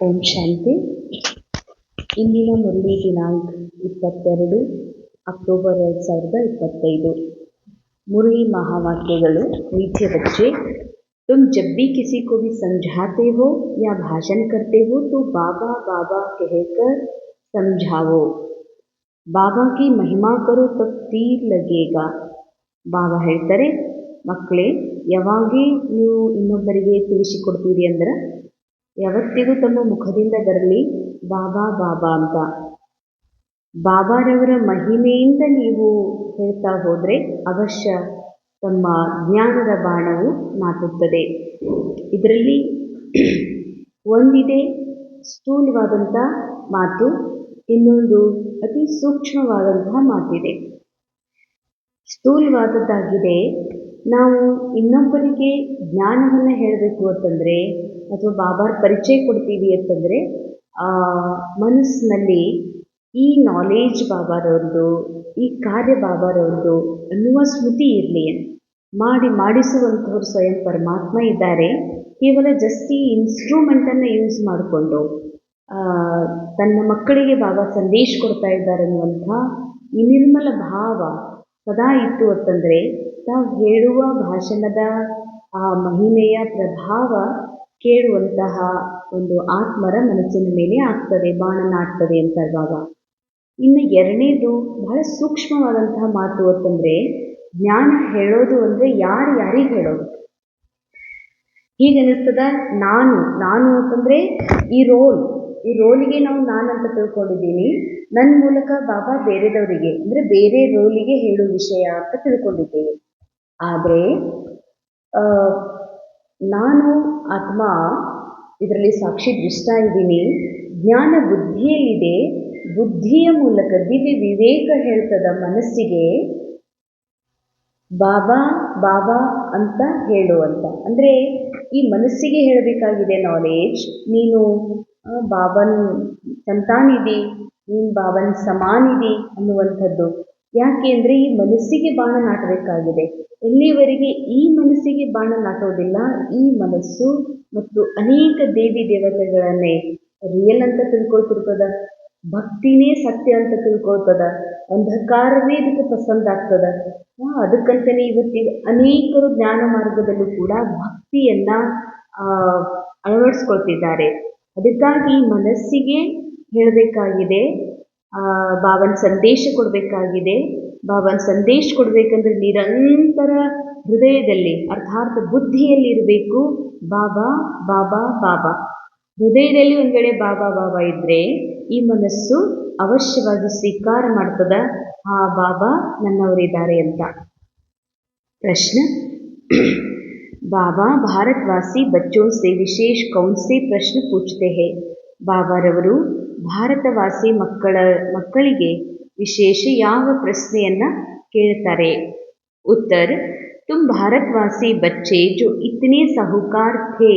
ಓಂ ಶಾಂತಿ ಇಂದಿನ ಮುರಳಿ ದಿನಾಂಕ ಇಪ್ಪತ್ತೆರಡು ಅಕ್ಟೋಬರ್ ಎರಡು ಸಾವಿರದ ಇಪ್ಪತ್ತೈದು मुरली महावाक्य नीचे बच्चे तुम जब भी किसी को भी समझाते हो या भाषण करते हो तो बाबा बाबा कहकर समझाओ बाबा की महिमा करो तब तीर लगेगा ಬಾಬಾ ಹೇಳ್ತಾರೆ ಮಕ್ಕಳೇ ಯಾವಾಗೇ ನೀವು ಇನ್ನೊಬ್ಬರಿಗೆ ತಿಳಿಸಿಕೊಡ್ತೀರಿ ಅಂದ್ರೆ ಯಾವತ್ತಿಗೂ ತಮ್ಮ ಮುಖದಿಂದ ಬರಲಿ. ಬಾಬಾ ಬಾಬಾ ಅಂತ. ಬಾಬಾರವರ ಮಹಿಮೆಯಿಂದ ನೀವು ಹೇಳ್ತಾ ಹೋದರೆ ಅವಶ್ಯ ತಮ್ಮ ಜ್ಞಾನದ ಬಾಣವು ಮಾತುತ್ತದೆ. ಇದರಲ್ಲಿ ಒಂದಿದೆ ಸ್ಥೂಲವಾದಂಥ ಮಾತು, ಇನ್ನೊಂದು ಅತಿ ಸೂಕ್ಷ್ಮವಾದಂತಹ ಮಾತಿದೆ. ಸ್ಥೂಲವಾದದ್ದಾಗಿದೆ ನಾವು ಇನ್ನೊಬ್ಬರಿಗೆ ಜ್ಞಾನವನ್ನು ಹೇಳಬೇಕು ಅಂತಂದರೆ, ಅಥವಾ ಬಾಬಾರ ಪರಿಚಯ ಕೊಡ್ತೀವಿ ಅಂತಂದರೆ ಮನಸ್ಸಿನಲ್ಲಿ ಈ ನಾಲೇಜ್ ಬಾಬಾರವ್ರದ್ದು ಈ ಕಾರ್ಯ ಬಾಬಾರವ್ರದ್ದು ಅನ್ನುವ ಸ್ಮೃತಿ ಇರಲಿ. ಮಾಡಿ ಮಾಡಿಸುವಂಥವ್ರು ಸ್ವಯಂ ಪರಮಾತ್ಮ ಇದ್ದಾರೆ. ಕೇವಲ ಜಸ್ಟ್ ಈ ಇನ್ಸ್ಟ್ರೂಮೆಂಟನ್ನು ಯೂಸ್ ಮಾಡಿಕೊಂಡು ತನ್ನ ಮಕ್ಕಳಿಗೆ ಬಾಬಾ ಸಂದೇಶ ಕೊಡ್ತಾ ಇದ್ದಾರೆ ಅನ್ನುವಂಥ ಈ ನಿರ್ಮಲ ಭಾವ ಸದಾ ಇತ್ತು ಅಂತಂದರೆ ತಾವು ಹೇಳುವ ಭಾಷಣದ ಆ ಮಹಿಮೆಯ ಪ್ರಭಾವ ಕೇಳುವಂತಹ ಒಂದು ಆತ್ಮರ ಮನಸ್ಸಿನ ಮೇಲೆ ಆಗ್ತದೆ ಬಾಣ ನಾಟ್ತದೆ ಅಂತ ಬಾಬಾ ಇನ್ನು ಎರಡನೇದು ಬಹಳ ಸೂಕ್ಷ್ಮವಾದಂತಹ ಮಾತು ಅಂತಂದರೆ, ಜ್ಞಾನ ಹೇಳೋದು ಅಂದರೆ ಯಾರು ಯಾರಿಗೆ ಹೇಳೋದು? ಹೀಗೆ ಅನಿಸ್ತದ ನಾನು ನಾನು ಅಂತಂದರೆ ಈ ರೋಲ್, ಈ ರೋಲಿಗೆ ನಾವು ನಾನು ಅಂತ ತಿಳ್ಕೊಂಡಿದ್ದೀನಿ ನನ್ನ ಮೂಲಕ ಬಾಬಾ ಬೇರೆದವರಿಗೆ, ಅಂದರೆ ಬೇರೆ ರೋಲಿಗೆ ಹೇಳೋ ವಿಷಯ ಅಂತ ತಿಳ್ಕೊಂಡಿದ್ದೇವೆ ಆದರೆ ನಾನು ಆತ್ಮ, ಇದರಲ್ಲಿ ಸಾಕ್ಷಿ ದೃಷ್ಟ ಇದ್ದೀನಿ. ಜ್ಞಾನ ಬುದ್ಧಿಯಲ್ಲಿದೆ. ಬುದ್ಧಿಯ ಮೂಲಕ ದಿವ್ಯ ವಿವೇಕ ಹೇಳ್ತದ ಮನಸ್ಸಿಗೆ ಬಾಬಾ ಬಾಬಾ ಅಂತ ಹೇಳುವಂತ. ಅಂದರೆ ಈ ಮನಸ್ಸಿಗೆ ಹೇಳಬೇಕಾಗಿದೆ ನಾಲೇಜ್ ನೀನು ಬಾಬನ್ ಸಂತಾನಿದಿ ನೀನು ಬಾಬನ್ ಸಮಾನಿದಿ ಅನ್ನುವಂಥದ್ದು. ಯಾಕೆ ಅಂದರೆ ಈ ಮನಸ್ಸಿಗೆ ಬಾಣ ನಾಟಬೇಕಾಗಿದೆ. ಇಲ್ಲಿವರೆಗೆ ಈ ಮನಸ್ಸಿಗೆ ಬಾಣ ನಾಟೋದಿಲ್ಲ, ಈ ಮನಸ್ಸು ಮತ್ತು ಅನೇಕ ದೇವಿ ದೇವತೆಗಳನ್ನೇ ರಿಯಲ್ ಅಂತ ತಿಳ್ಕೊಳ್ತಿರ್ತದ, ಭಕ್ತಿನೇ ಸತ್ಯ ಅಂತ ತಿಳ್ಕೊಳ್ತದ, ಅಂಧಕಾರವೇ ಇದಕ್ಕೆ ಪಸಂದ್ ಆಗ್ತದ. ಅದಕ್ಕಂತಲೇ ಇವತ್ತಿಗೆ ಅನೇಕರು ಜ್ಞಾನ ಮಾರ್ಗದಲ್ಲೂ ಕೂಡ ಭಕ್ತಿಯನ್ನ ಅಳವಡಿಸ್ಕೊಳ್ತಿದ್ದಾರೆ. ಅದಕ್ಕಾಗಿ ಮನಸ್ಸಿಗೆ ಹೇಳಬೇಕಾಗಿದೆ ಬಾಬನ ಸಂದೇಶ ಕೊಡಬೇಕಾಗಿದೆ. ಬಾಬನ ಸಂದೇಶ ಕೊಡಬೇಕಂದ್ರೆ ನಿರಂತರ ಹೃದಯದಲ್ಲಿ ಅರ್ಥಾತ್ ಬುದ್ಧಿಯಲ್ಲಿ ಇರಬೇಕು. ಬಾಬಾ ಬಾಬಾ ಬಾಬಾ. ಹೃದಯದಲ್ಲಿ ಒಂದು ವೇಳೆ ಬಾಬಾ ಬಾಬಾ ಇದ್ದರೆ ಈ ಮನಸ್ಸು ಅವಶ್ಯವಾಗಿ ಸ್ವೀಕಾರ ಮಾಡ್ತದ. ಆ ಬಾಬಾ ನನ್ನವರಿದ್ದಾರೆ ಅಂತ. ಪ್ರಶ್ನೆ. ಬಾಬಾ, ಭಾರತವಾಸಿ ಬಚ್ಚೋ ಸೆ ವಿಶೇಷ ಕೌನ್ ಸೆ ಪ್ರಶ್ನೆ ಪೂಜತೆ ಹೇ ಬಾಬಾರವರು ಭಾರತವಾಸಿ ಮಕ್ಕಳ ಮಕ್ಕಳಿಗೆ ವಿಶೇಷ ಯಾವ ಪ್ರಶ್ನೆಯನ್ನ ಕೇಳ್ತಾರೆ ಉತ್ತರ ತುಮ್ ಭಾರತವಾಸಿ ಬಚ್ಚೆ ಜೋ ಇತನೆ ಸಾಹುಕಾರ ಥೇ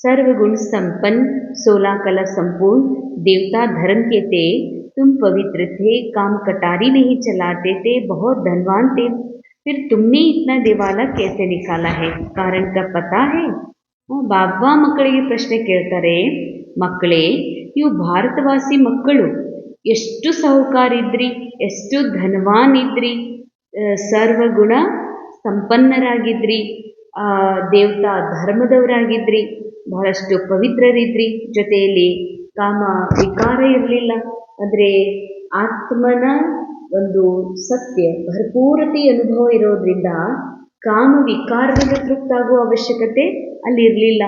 सर्वगुण संपन्न सोलह कला संपूर्ण देवता धर्म के थे तुम पवित्र थे काम कटारी नहीं चलाते थे बहुत धनवान थे फिर तुमने इतना दिवाला कैसे निकाला है कारण का पता है ಬಾಬಾ ಮಕ್ಕಳಿಗೆ ಪ್ರಶ್ನೆ ಕೇಳ್ತಾರೆ ಮಕ್ಕಳೇ ನೀವು ಭಾರತವಾಸಿ ಮಕ್ಕಳು. ಎಷ್ಟು ಸಾಹುಕಾರಿದ್ರಿ ಎಷ್ಟು ಧನವಾನ್ ಇದ್ರಿ ಸರ್ವಗುಣ ಸಂಪನ್ನರಾಗಿದ್ರಿ ದೇವತಾ ಧರ್ಮದವರಾಗಿದ್ರಿ, ಬಹಳಷ್ಟು ಪವಿತ್ರರಿದ್ರಿ. ಜೊತೆಯಲ್ಲಿ ಕಾಮ ವಿಕಾರ ಇರಲಿಲ್ಲ. ಅಂದರೆ ಆತ್ಮನ ಒಂದು ಸತ್ಯ, ಭರ್ಪೂರತೆ ಅನುಭವ ಇರೋದ್ರಿಂದ ಕಾಮ ವಿಕಾರದಿಂದ ತೃಪ್ತಾಗುವ ಅವಶ್ಯಕತೆ ಅಲ್ಲಿರಲಿಲ್ಲ.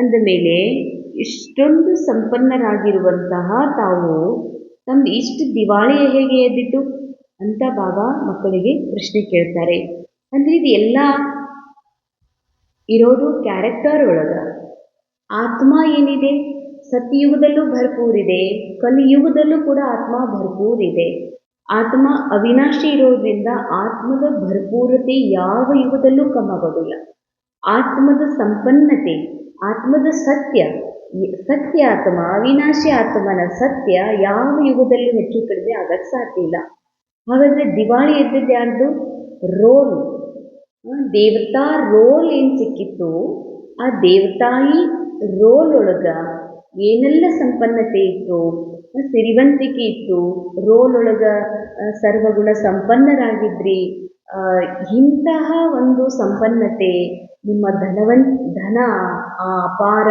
ಅಂದಮೇಲೆ ಅಂದ ಮೇಲೆ ಇಷ್ಟೊಂದು ಸಂಪನ್ನರಾಗಿರುವಂತಹ ತಾವು ತಮ್ಮ ಇಷ್ಟು ದಿವಾಳಿಯ ಹೇಗೆ ಎದ್ದಿತು ಅಂತ ಬಾಬಾ ಮಕ್ಕಳಿಗೆ ಪ್ರಶ್ನೆ ಕೇಳ್ತಾರೆ. ಅಂದರೆ ಇದು ಎಲ್ಲ ಇರೋದು ಕ್ಯಾರೆಕ್ಟರ್ ಒಳಗ. ಆತ್ಮ ಏನಿದೆ? ಸತ್ಯಯುಗದಲ್ಲೂ ಭರ್ಪೂರಿದೆ, ಕಲಿಯುಗದಲ್ಲೂ ಕೂಡ ಆತ್ಮ ಭರ್ಪೂರಿದೆ. ಆತ್ಮ ಅವಿನಾಶಿ ಇರೋದ್ರಿಂದ ಆತ್ಮದ ಭರ್ಪೂರತೆ ಯಾವ ಯುಗದಲ್ಲೂ ಕಮ್ಮಾಗೋದಿಲ್ಲ ಆತ್ಮದ ಸಂಪನ್ನತೆ, ಆತ್ಮದ ಸತ್ಯ ಸತ್ಯ ಆತ್ಮ, ಅವಿನಾಶಿ ಆತ್ಮನ ಸತ್ಯ ಯಾವ ಯುಗದಲ್ಲಿ ಹೆಚ್ಚು ಕಡಿಮೆ ಆಗಕ್ಕೆ ಸಾಧ್ಯ ಇಲ್ಲ. ಹಾಗಾದರೆ ದಿವಾಳಿ ಎದ್ದಿದ್ದು ಯಾರ್ದು? ರೋಲ್. ದೇವತಾ ರೋಲ್ ಏನು ಸಿಕ್ಕಿತ್ತು? ಆ ದೇವತಾಯಿ ರೋಲ್ ಒಳಗೆ ಏನೆಲ್ಲ ಸಂಪನ್ನತೆ ಇತ್ತು? ಸಿರಿವಂತಿಕೆ ಇತ್ತು. ರೋಲ್ ಒಳಗ ಸರ್ವಗುಣ ಸಂಪನ್ನರಾಗಿದ್ರಿ. ಇಂತಹ ಒಂದು ಸಂಪನ್ನತೆ ನಿಮ್ಮ ಧನವನ್, ಧನ, ಆ ಅಪಾರ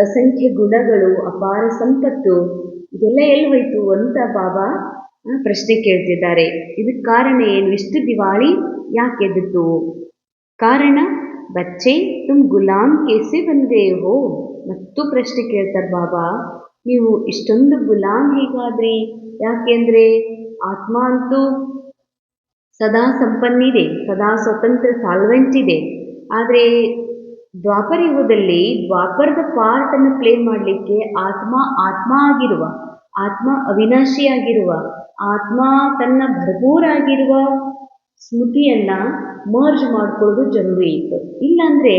ಅಸಂಖ್ಯ ಗುಣಗಳು ಅಪಾರ ಸಂಪತ್ತು ಇದೆಲ್ಲ ಎಲ್ಲಿ ಹೋಯ್ತು ಅಂತ ಬಾಬಾ ಪ್ರಶ್ನೆ ಕೇಳ್ತಿದ್ದಾರೆ. ಇದಕ್ಕೆ ಕಾರಣ ಏನು? ಇಷ್ಟು ದಿವಾಳಿ ಯಾಕೆ ಎದ್ದಿತು ಕಾರಣ, ಬಚ್ಚೆ ತುಮ್ ಗುಲಾಮ್ ಕೇಸೆ ಬಂದೆ ಹೋ. ಮತ್ತು ಪ್ರಶ್ನೆ ಕೇಳ್ತಾರೆ ಬಾಬಾ, ನೀವು ಇಷ್ಟೊಂದು ಗುಲಾಮ್ ಹೇಗಾದ್ರಿ? ಯಾಕೆಂದ್ರೆ ಆತ್ಮ ಅಂತೂ ಸದಾ ಸಂಪನ್ನಿದೆ, ಸದಾ ಸ್ವತಂತ್ರ ಸಾಲ್ವೆಂಟ್ ಇದೆ. ಆದರೆ ದ್ವಾಪರ ಯುಗದಲ್ಲಿ ದ್ವಾಪರದ ಪಾರ್ಟನ್ನು ಪ್ಲೇ ಮಾಡಲಿಕ್ಕೆ ಆತ್ಮ ಆತ್ಮ ಆಗಿರುವ, ಆತ್ಮ ಅವಿನಾಶಿಯಾಗಿರುವ, ಆತ್ಮ ತನ್ನ ಭರ್ಪೂರಾಗಿರುವ ಸ್ಮೃತಿಯನ್ನ ಮರ್ಜ್ ಮಾಡ್ಕೊಳ್ಳೋದು ಜರೂರಿ ಇತ್ತು. ಇಲ್ಲಾಂದ್ರೆ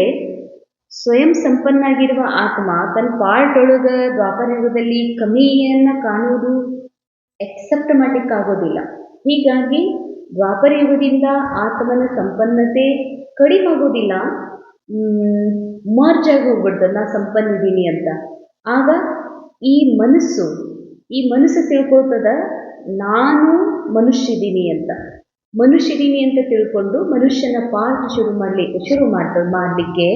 ಸ್ವಯಂ ಸಂಪನ್ನಾಗಿರುವ ಆತ್ಮ ತನ್ನ ಪಾರ್ಟ್ ಒಳಗೆ ದ್ವಾಪರ ಯುಗದಲ್ಲಿ ಕಮಿಯನ್ನ ಕಾಣುವುದು ಎಕ್ಸೆಪ್ಟ್ ಮಾಡಲಿಕ್ಕಾಗೋದಿಲ್ಲ ಹೀಗಾಗಿ ದ್ವಾಪರ ಯುಗದಿಂದ ಆತ್ಮನ ಸಂಪನ್ನತೆ ಕಡಿಮೆ ಆಗೋದಿಲ್ಲ. ಮರ್ಜ್ ಆಗಿ ಹೋಗ್ಬಿಡ್ತದೆ ನಾ ಸಂಪನ್ನಿದ್ದೀನಿ ಅಂತ. ಆಗ ಈ ಮನಸ್ಸು ಈ ಮನಸ್ಸು ತಿಳ್ಕೊಳ್ತದ ನಾನು ಮನುಷ್ಯದೀನಿ ಅಂತ. ಮನುಷ್ಯದೀನಿ ಅಂತ ತಿಳ್ಕೊಂಡು ಮನುಷ್ಯನ ಪಾಠ ಶುರು ಮಾಡಲಿಕ್ಕೆ ಶುರು ಮಾಡ್ತದೆ ಮಾಡಲಿಕ್ಕೆ.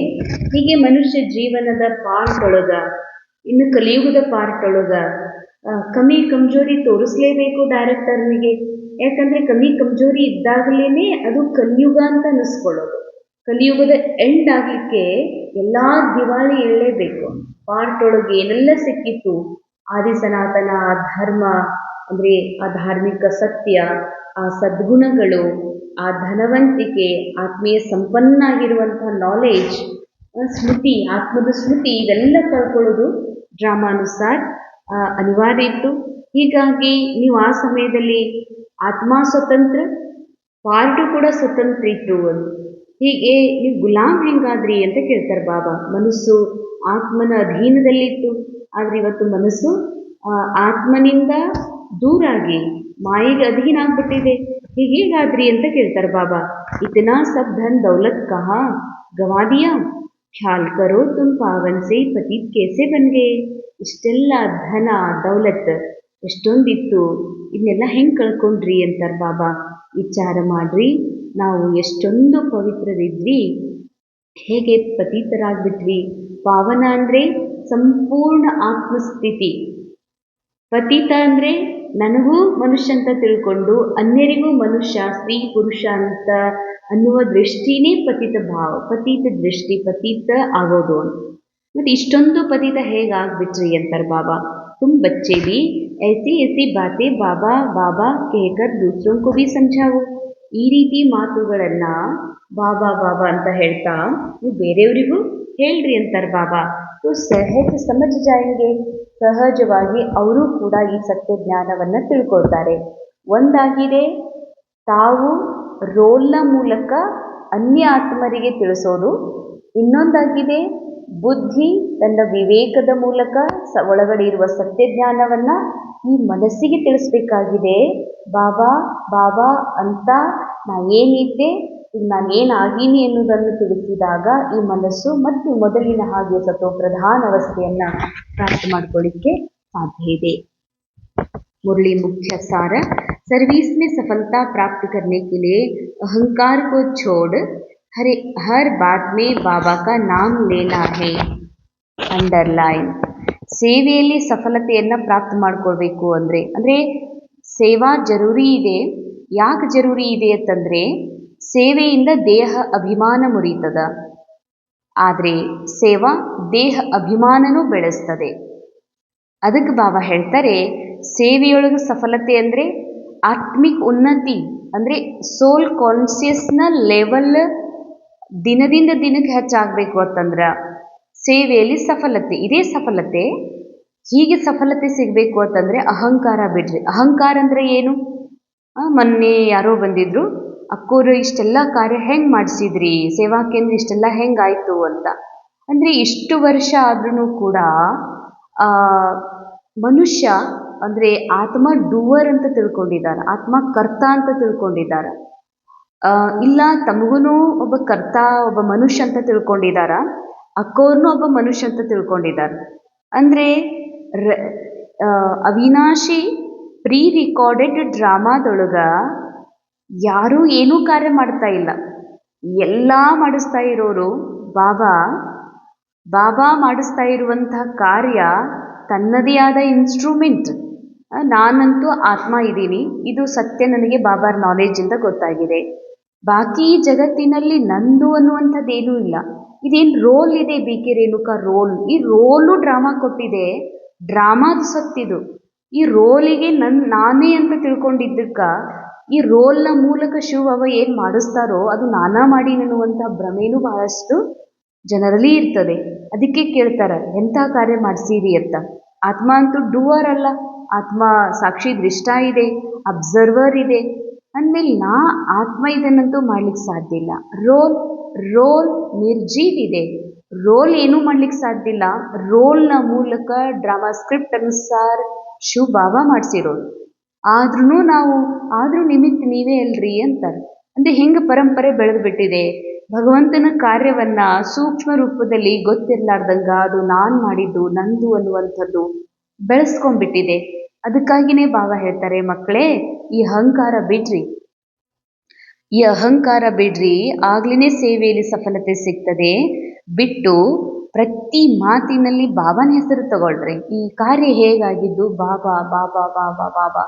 ಹೀಗೆ ಮನುಷ್ಯ ಜೀವನದ ಪಾರ್ಟ್ ಒಳಗ ಇನ್ನು ಕಲಿಯುಗದ ಆ, ಕಮ್ಮಿ ಕಮ್ಜೋರಿ ತೋರಿಸ್ಲೇಬೇಕು ಡೈರೆಕ್ಟರ್ನಿಗೆ ಯಾಕಂದರೆ ಕಮ್ಮಿ ಕಮ್ಜೋರಿ ಇದ್ದಾಗಲೇ ಅದು ಕಲಿಯುಗ ಅಂತ ಅನ್ನಿಸ್ಕೊಳ್ಳೋದು. ಕಲಿಯುಗದ ಎಂಡ್ ಆಗಲಿಕ್ಕೆ ಎಲ್ಲ ದಿವಾಳಿ ಹೇಳಲೇಬೇಕು. ಪಾರ್ಟ್ ಏನೆಲ್ಲ ಸಿಕ್ಕಿತ್ತು? ಆದಿ ಸನಾತನ ಧರ್ಮ, ಅಂದ್ರೆ ಆ ಧಾರ್ಮಿಕ ಸತ್ಯ, ಆ ಸದ್ಗುಣಗಳು, ಆ ಧನವಂತಿಕೆ, ಆತ್ಮೀಯ ಸಂಪನ್ನಾಗಿರುವಂಥ ನಾಲೆಜ್ ಸ್ಮೃತಿ, ಆತ್ಮದ ಸ್ಮೃತಿ ಇದೆಲ್ಲ ಕಳ್ಕೊಳ್ಳೋದು ಡ್ರಾಮಾನುಸಾರ್ ಅನಿವಾರ್ಯ ಇತ್ತು. ಹೀಗಾಗಿ ನೀವು ಆ ಸಮಯದಲ್ಲಿ ಆತ್ಮ ಸ್ವತಂತ್ರ, ಪಾರ್ಟು ಕೂಡ ಸ್ವತಂತ್ರ ಇತ್ತು ಹೀಗೆ ನೀವು ಗುಲಾಮ್ ಹೆಂಗಾದ್ರಿ ಅಂತ ಕೇಳ್ತಾರೆ ಬಾಬಾ. ಮನಸ್ಸು ಆತ್ಮನ ಅಧೀನದಲ್ಲಿತ್ತು. ಆದ್ರೆ ಇವತ್ತು ಮನಸ್ಸು ಆತ್ಮನಿಂದ ದೂರಾಗಿ, ಮಾಯಿಗೆ ಅಧೀನ ಆಗ್ಬಿಟ್ಟಿದೆ. ಹೀಗೆ ಹೇಗಾದ್ರಿ ಅಂತ ಕೇಳ್ತಾರೆ ಬಾಬಾ. ಇತನಾ ಸಬ್ ಧನ್ ದೌಲತ್ ಕಹಾ ಗವಾದಿಯಾ? ಖ್ಯಾಲ್ ಕರೋ ತುಮ್ ಪಾವನ್ ಸೇ ಪತೀತ್ ಕೇಸೆ ಬಂದೆ ಇಷ್ಟೆಲ್ಲ ಧನ, ದೌಲತ್ ಎಷ್ಟೊಂದಿತ್ತು. ಇದನ್ನೆಲ್ಲ ಹೆಂಗೆ ಕಳ್ಕೊಂಡ್ರಿ ಅಂತಾರೆ ಬಾಬಾ. ವಿಚಾರ ಮಾಡ್ರಿ. ನಾವು ಎಷ್ಟೊಂದು ಪವಿತ್ರರಿದ್ವಿ, ಹೇಗೆ ಪತೀತರಾಗ್ಬಿಟ್ವಿ. ಪಾವನ ಅಂದರೆ ಸಂಪೂರ್ಣ ಆತ್ಮಸ್ಥಿತಿ. ಪತಿತ ಅಂದರೆ ನನಗೂ ಮನುಷ್ಯ ಅಂತ ತಿಳ್ಕೊಂಡು ಅನ್ಯರಿಗೂ ಮನುಷ್ಯ, ಸ್ತ್ರೀ, ಪುರುಷ ಅಂತ ಅನ್ನುವ ದೃಷ್ಟಿನೇ ಪತಿತ ಭಾವ, ಪತೀತ ದೃಷ್ಟಿ, ಪತೀತ ಆಗೋದು ಮತ್ತು ಇಷ್ಟೊಂದು ಪತಿತ ಹೇಗಾಗ್ಬಿಟ್ರಿ ಅಂತಾರೆ ಬಾಬಾ. ತುಮ್ ಬಚ್ಚೇವಿ ಎಸಿ ಎಸಿ ಬಾತೆ ಬಾಬಾ ಬಾಬಾ ಕೇಕರ್ ದೂಸರೋಂ ಕೋ ಬಿ ಈ ರೀತಿ ಮಾತುಗಳನ್ನ ಬಾಬಾ ಬಾಬಾ ಅಂತ ಹೇಳ್ತಾ, ನೀವು ಬೇರೆಯವರಿಗೂ ಹೇಳ್ರಿ ಅಂತಾರೆ ಬಾಬಾ. ಸೊ, ಸಹಜ, ಸಮಜ ಜಾಯಂಗೆ ಸಹಜವಾಗಿ ಅವರು ಕೂಡ ಈ ಸತ್ಯ ಜ್ಞಾನವನ್ನ ತಿಳ್ಕೊಳ್ತಾರೆ. ಒಂದಾಗಿದೆ, ತಾವು ರೋಲ್ನ ಮೂಲಕ ಅನ್ಯ ಆತ್ಮರಿಗೆ ತಿಳಿಸೋದು ಇನ್ನೊಂದಾಗಿದೆ ಬುದ್ಧಿ ತನ್ನ ವಿವೇಕದ ಮೂಲಕ ಸ ಒಳಗಡೆ ಇರುವ ಸತ್ಯ ಜ್ಞಾನವನ್ನ ಈ ಮನಸ್ಸಿಗೆ ತಿಳಿಸ್ಬೇಕಾಗಿದೆ ಬಾಬಾ ಬಾಬಾ ಅಂತ ನಾ ಏನಿದ್ದೆ ಈಗ ನಾನು ಏನಾಗೀನಿ ಎನ್ನುವುದನ್ನು ತಿಳಿಸಿದಾಗ ಈ ಮನಸ್ಸು ಮತ್ತೆ ಮೊದಲಿನ ಹಾಗೆ ಸತೋ ಪ್ರಧಾನ ಅವಸ್ಥೆಯನ್ನ ಪ್ರಾಪ್ತ ಮಾಡ್ಕೊಳ್ಳಿಕ್ಕೆ ಸಾಧ್ಯ ಇದೆ मुरली मुख्य सार सर्विस में सफलता प्राप्त करने के लिए अहंकार को छोड़ हर हर बात में बाबा का नाम लेना है ಅಂಡರ್ಲೈನ್ ಸೇವೆಯಲ್ಲಿ ಸಫಲತೆಯನ್ನು ಪ್ರಾಪ್ತ ಮಾಡ್ಕೊಳ್ಬೇಕು ಅಂದರೆ ಅಂದರೆ ಸೇವಾ ಜರೂರಿ ಇದೆ ಯಾಕೆ ಜರೂರಿ ಇದೆ ಅಂತಂದರೆ ಸೇವೆಯಿಂದ ದೇಹ ಅಭಿಮಾನ ಮುರಿತದ ಆದರೆ ಸೇವಾ ದೇಹ ಅಭಿಮಾನನೂ ಬೆಳೆಸ್ತದೆ ಅದಕ್ಕೆ ಬಾಬಾ ಹೇಳ್ತಾರೆ ಸೇವೆಯೊಳಗೆ ಸಫಲತೆ ಅಂದರೆ ಆತ್ಮಿಕ್ ಉನ್ನತಿ ಅಂದರೆ ಸೋಲ್ ಕಾನ್ಸಿಯಸ್ನ ಲೆವೆಲ್ ದಿನದಿಂದ ದಿನಕ್ಕೆ ಹೆಚ್ಚಾಗಬೇಕು ಅಂತಂದ್ರೆ ಸೇವೆಯಲ್ಲಿ ಸಫಲತೆ ಇದೇ ಸಫಲತೆ ಹೀಗೆ ಸಫಲತೆ ಸಿಗಬೇಕು ಅಂತಂದರೆ ಅಹಂಕಾರ ಬಿಡ್ರಿ. ಅಹಂಕಾರ ಅಂದರೆ ಏನು? ಮೊನ್ನೆ ಯಾರೋ ಬಂದಿದ್ರು ಅಕ್ಕೋರು ಇಷ್ಟೆಲ್ಲ ಕಾರ್ಯ ಹೆಂಗೆ ಮಾಡಿಸಿದ್ರಿ? ಸೇವಾ ಕೇಂದ್ರ ಇಷ್ಟೆಲ್ಲ ಹೆಂಗಾಯ್ತು ಅಂತ. ಅಂದರೆ ಇಷ್ಟು ವರ್ಷ ಆದ್ರೂ ಕೂಡ ಆ, ಮನುಷ್ಯ ಅಂದರೆ ಆತ್ಮ ಡೂವರ್ ಅಂತ ತಿಳ್ಕೊಂಡಿದ್ದಾರೆ ಆತ್ಮ ಕರ್ತ ಅಂತ ತಿಳ್ಕೊಂಡಿದ್ದಾರೆ ಇಲ್ಲ, ತಮಗೂನು ಒಬ್ಬ ಕರ್ತ, ಒಬ್ಬ ಮನುಷ್ಯ ಅಂತ ತಿಳ್ಕೊಂಡಿದಾರ ಅಕ್ಕೋರ್ನು ಒಬ್ಬ ಮನುಷ್ಯ ಅಂತ ತಿಳ್ಕೊಂಡಿದ್ದಾರೆ? ಅಂದರೆ, ರ ಅವಿನಾಶಿ ಪ್ರೀ ರಿಕಾರ್ಡೆಡ್ ಡ್ರಾಮಾದೊಳಗೆ ಯಾರೂ ಏನೂ ಕಾರ್ಯ ಮಾಡ್ತಾ ಇಲ್ಲ. ಎಲ್ಲ ಮಾಡಿಸ್ತಾ ಇರೋರು ಬಾಬಾ. ಬಾಬಾ ಮಾಡಿಸ್ತಾ ಇರುವಂತಹ ಕಾರ್ಯ ತನ್ನದೇ ಆದ ಇನ್ಸ್ಟ್ರೂಮೆಂಟ್ ನಾನಂತೂ ಆತ್ಮ ಇದ್ದೀನಿ. ಇದು ಸತ್ಯ ನನಗೆ ಬಾಬಾರ್ ನಾಲೆಜಿಂದ ಗೊತ್ತಾಗಿದೆ. ಬಾಕಿ ಜಗತ್ತಿನಲ್ಲಿ ನಂದು ಅನ್ನುವಂಥದ್ದೇನೂ ಇಲ್ಲ. ಇದೇನು ರೋಲ್ ಇದೆ ಬಿ ಕೆ ರೇಣುಕಾ? ರೋಲ್. ಈ ರೋಲು ಡ್ರಾಮಾ ಕೊಟ್ಟಿದೆ. ಡ್ರಾಮಾದ ಸತ್ತಿದು ಈ ರೋಲಿಗೆ ನನ್, ನಾನೇ ಅಂತ ತಿಳ್ಕೊಂಡಿದ್ದಕ್ಕ, ಈ ರೋಲ್ನ ಮೂಲಕ ಶಿವ ಅವ ಏನು ಮಾಡಿಸ್ತಾರೋ ಅದು ನಾನಾ ಮಾಡಿ ಅನ್ನುವಂಥ ಭ್ರಮೆನೂ ಬಹಳಷ್ಟು ಜನರಲ್ಲಿ ಇರ್ತದೆ. ಅದಕ್ಕೆ ಕೇಳ್ತಾರೆ, ಎಂಥ ಕಾರ್ಯ ಮಾಡಿಸಿರಿ ಅಂತ. ಆತ್ಮ ಅಂತೂ ಡೂವರ್ ಅಲ್ಲ. ಆತ್ಮ ಸಾಕ್ಷಿ ದೃಷ್ಟ ಇದೆ, ಅಬ್ಸರ್ವರ್ ಇದೆ. ಅಂದಮೇಲೆ ನಾ ಆತ್ಮ ಇದನ್ನಂತೂ ಮಾಡ್ಲಿಕ್ಕೆ ಸಾಧ್ಯ ಇಲ್ಲ. ರೋಲ್ ರೋಲ್ ನಿರ್ಜೀವ್ ಇದೆ ರೋಲ್ ಏನೂ ಮಾಡ್ಲಿಕ್ಕೆ ಸಾಧ್ಯ ಇಲ್ಲ. ರೋಲ್ನ ಮೂಲಕ ಡ್ರಾಮಾ ಸ್ಕ್ರಿಪ್ಟ್ ಅನುಸಾರ ಶಿವ ಬಾಬಾ ಮಾಡಿಸಿರೋದು. ಆದ್ರೂ ನಾವು, ಆದರೂ ನಿಮಿತ್ತ ನೀವೇ ಅಲ್ರಿ ಅಂತಾರೆ. ಅಂದರೆ ಹೆಂಗೆ ಪರಂಪರೆ ಬೆಳೆದು ಬಿಟ್ಟಿದೆ. ಭಗವಂತನ ಕಾರ್ಯವನ್ನ ಸೂಕ್ಷ್ಮ ರೂಪದಲ್ಲಿ ಗೊತ್ತಿರ್ಲಾರ್ದಂಗ ಅದು ನಾನು ಮಾಡಿದ್ದು, ನಂದು ಅನ್ನುವಂಥದ್ದು ಬೆಳೆಸ್ಕೊಂಡ್ಬಿಟ್ಟಿದೆ. ಅದಕ್ಕಾಗಿನೇ ಭಾವ ಹೇಳ್ತಾರೆ ಮಕ್ಕಳೇ ಈ ಅಹಂಕಾರ ಬಿಡ್ರಿ. ಈ ಅಹಂಕಾರ ಬಿಡ್ರಿ ಆಗ್ಲೇ ಸೇವೆಯಲ್ಲಿ ಸಫಲತೆ ಸಿಗ್ತದೆ. ಬಿಟ್ಟು ಪ್ರತಿ ಮಾತಿನಲ್ಲಿ ಬಾಬಾನ ಹೆಸರು ತಗೊಳ್ರಿ. ಈ ಕಾರ್ಯ ಹೇಗಾಗಿದ್ದು? ಬಾಬಾ ಬಾಬಾ ಬಾಬಾ ಬಾಬಾ.